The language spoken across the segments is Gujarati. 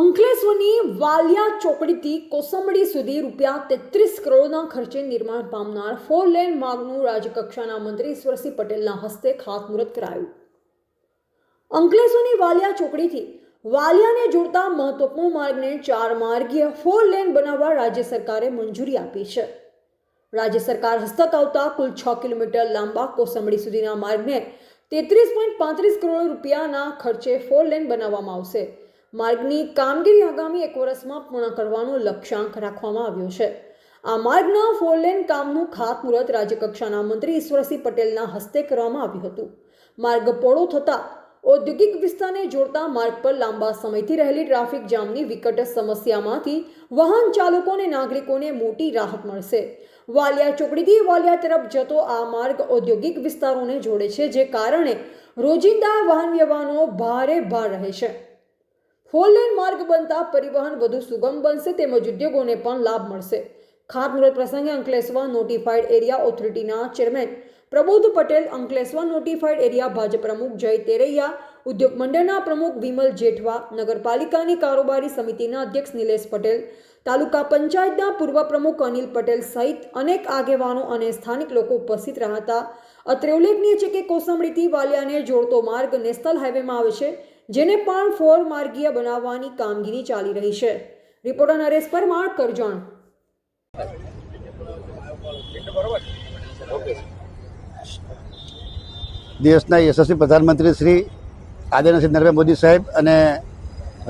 અંકલેશ્વરની વાલિયા ચોકડીથી કોસંબડી સુધી રૂપિયા તેત્રીસ કરોડના ખર્ચે નિર્માણ પામનાર ફોર લેન માર્ગનું રાજ્યકક્ષાના મંત્રી ઈશ્વરસિંહ પટેલના હસ્તે ખાતમુહૂર્ત કરાયું. અંકલેશ્વરની વાલિયા ચોકડીથી વાલિયાને જોડતા મહત્વપૂર્ણ માર્ગને ચાર માર્ગીય ફોર લેન બનાવવા રાજ્ય સરકારે મંજૂરી આપી છે. રાજ્ય સરકાર હસ્તક આવતા કુલ છ કિલોમીટર લાંબા કોસંબડી સુધીના માર્ગને તેત્રીસ પોઈન્ટ પાંત્રીસ કરોડ રૂપિયાના ખર્ચે ફોર લેન બનાવવામાં આવશે. માર્ગની કામગીરી આગામી એક વર્ષમાં પૂર્ણ કરવાનો લક્ષ્યાંક રાખવામાં આવ્યો છે. આ માર્ગના ફોરલેન કામનું ખાતમુહૂર્ત રાજ્યકક્ષાના મંત્રી ઈશ્વરસિંહ પટેલના હસ્તે કરવામાં આવ્યું હતું. માર્ગ પોળો થતાં ઔદ્યોગિક વિસ્તારને જોડતા માર્ગ પર લાંબા સમયથી રહેલી ટ્રાફિક જામની વિકટ સમસ્યામાંથી વાહન ચાલકો અને નાગરિકોને મોટી રાહત મળશે. વાલિયા ચોકડીથી વાલિયા તરફ જતો આ માર્ગ ઔદ્યોગિક વિસ્તારોને જોડે છે, જે કારણે રોજિંદા વાહન વ્યવહારનો ભારે ભાર રહે છે. ફોર લેન માર્ગ બનતા પરિવહન વધુ સુગમ બનશે તેમજ ઉદ્યોગોને પણ લાભ મળશે. ખાતમુહૂર્ત પ્રસંગે Ankleshwar notified area ઓથોરિટીના chairman Prabodh Patel, Ankleshwar notified area Bhajap પ્રમુખ જય તેરૈયા, ઉદ્યોગ મંડળના પ્રમુખ વિમલ જેઠવા, નગરપાલિકાની કારોબારી સમિતિના અધ્યક્ષ નિલેશ પટેલ, તાલુકા પંચાયતના પૂર્વ પ્રમુખ અનિલ પટેલ સહિત અનેક આગેવાનો અને સ્થાનિક લોકો ઉપસ્થિત રહ્યા હતા. અત્રે ઉલ્લેખનીય છે કે કોસંબડીથી વાલિયાને જોડતો માર્ગ નેશનલ હાઈવેમાં આવે છે. જેને પણ ફોર માર્ગીય બનાવવાની કામગીરી ચાલી રહી છે. રિપોર્ટર નરેશ પરમાર, કરજણ. દેશના યશસ્વી પ્રધાનમંત્રી શ્રી આદરણીય શ્રી નરેન્દ્ર મોદી સાહેબ અને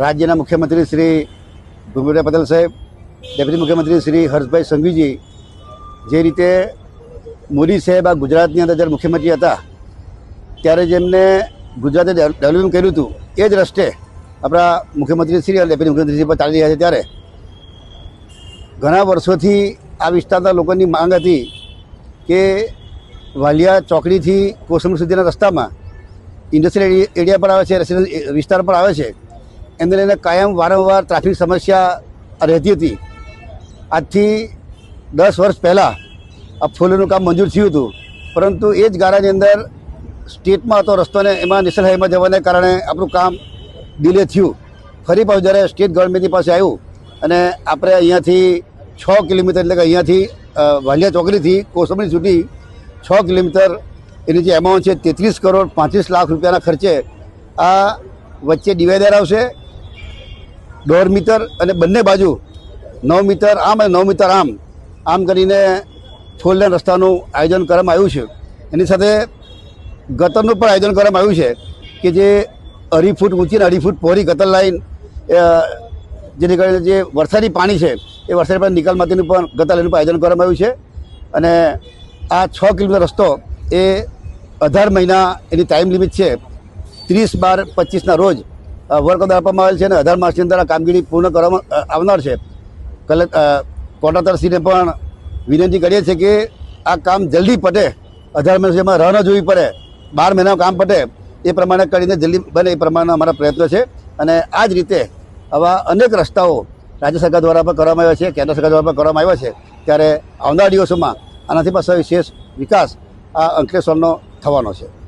રાજ્યના મુખ્યમંત્રી શ્રી ભૂપેન્દ્ર પટેલ સાહેબ, ડેપ્યુટી મુખ્યમંત્રી શ્રી હર્ષભાઈ સંઘવીજી, જે રીતે મોદી સાહેબ આ ગુજરાતની અંદર જ્યારે મુખ્યમંત્રી હતા, ત્યારે જેમને ગુજરાતે ડેવલપમેન્ટ કર્યું હતું, એ જ રસ્તે આપણા મુખ્યમંત્રી શ્રી અને ડેપ્યુટી મુખ્યમંત્રી શ્રી પર ચાલી રહ્યા છે ત્યારે. ઘણા વર્ષોથી આ વિસ્તારના લોકોની માંગ હતી કે વાલિયા ચોકડીથી કોસંબી સુધીના રસ્તામાં ઇન્ડસ્ટ્રીયલ એરિયા પર આવે છે રેસિડેન્સ વિસ્તાર પર આવે છે. એને લઈને કાયમ વારંવાર ટ્રાફિક સમસ્યા રહેતી હતી. આજથી દસ વર્ષ પહેલાં આ ફૂલોનું કામ મંજૂર થયું હતું. પરંતુ એ જ ગાળાની અંદર સ્ટેટમાં હતો રસ્તોને એમાં નિશલ હાઈમાં જવાને કારણે આપણું કામ ડિલે થયું. ફરી પાછું જ્યારે સ્ટેટ ગવર્મેન્ટની પાસે આવ્યું અને આપણે અહીંયાથી છ કિલોમીટર એટલે કે અહીંયાથી વાલિયા ચોકડીથી કોસંબડી સુધી છ કિલોમીટર એની જે એમાઉન્ટ છે તેત્રીસ કરોડ પાંત્રીસ લાખ રૂપિયાના ખર્ચે આ વચ્ચે ડિવાઈડર આવશે. દોઢ મીટર અને બંને બાજુ નવ મીટર આમ અને નવ મીટર આમ આમ કરીને ફોર રસ્તાનું આયોજન કરવામાં આવ્યું છે. એની સાથે ગટરનું પણ આયોજન કરવામાં આવ્યું છે કે જે અઢી ફૂટ ઊંચી અને અઢી ફૂટ પહોળી ગતર લાઈન જેને કારણે જે વરસાદી પાણી છે, એ વરસાદી પાણી નિકાલ માટેનું પણ ગતર લાઈનનું આયોજન કરવામાં આવ્યું છે. અને આ છ કિલોમીટર રસ્તો એ અઢાર મહિના એની ટાઈમ લિમિટ છે. ત્રીસ બાર પચીસના રોજ વર્ક આપવામાં આવેલ છે અને અઢાર માસની અંદર આ કામગીરી પૂર્ણ કરવામાં આવનાર છે. કલેક્ટ કોન્ટ્રાક્ટરશ્રીને પણ વિનંતી કરીએ છીએ કે આ કામ જલ્દી પટે અઢાર સુધીમાં રાહ ન જોવી પડે. બાર મહિનાનું કામ પટે એ પ્રમાણે કરીને જલ્દી બને, એ પ્રમાણે અમારા પ્રયત્નો છે. અને આ જ રીતે આવા અનેક રસ્તાઓ રાજ્ય સરકાર દ્વારા પણ કરવામાં આવ્યા છે, કેન્દ્ર સરકાર દ્વારા પણ કરવામાં આવ્યા છે. ત્યારે આવનાર દિવસોમાં આનાથી પણ સવિશેષ વિકાસ આ અંકલેશ્વરનો થવાનો છે.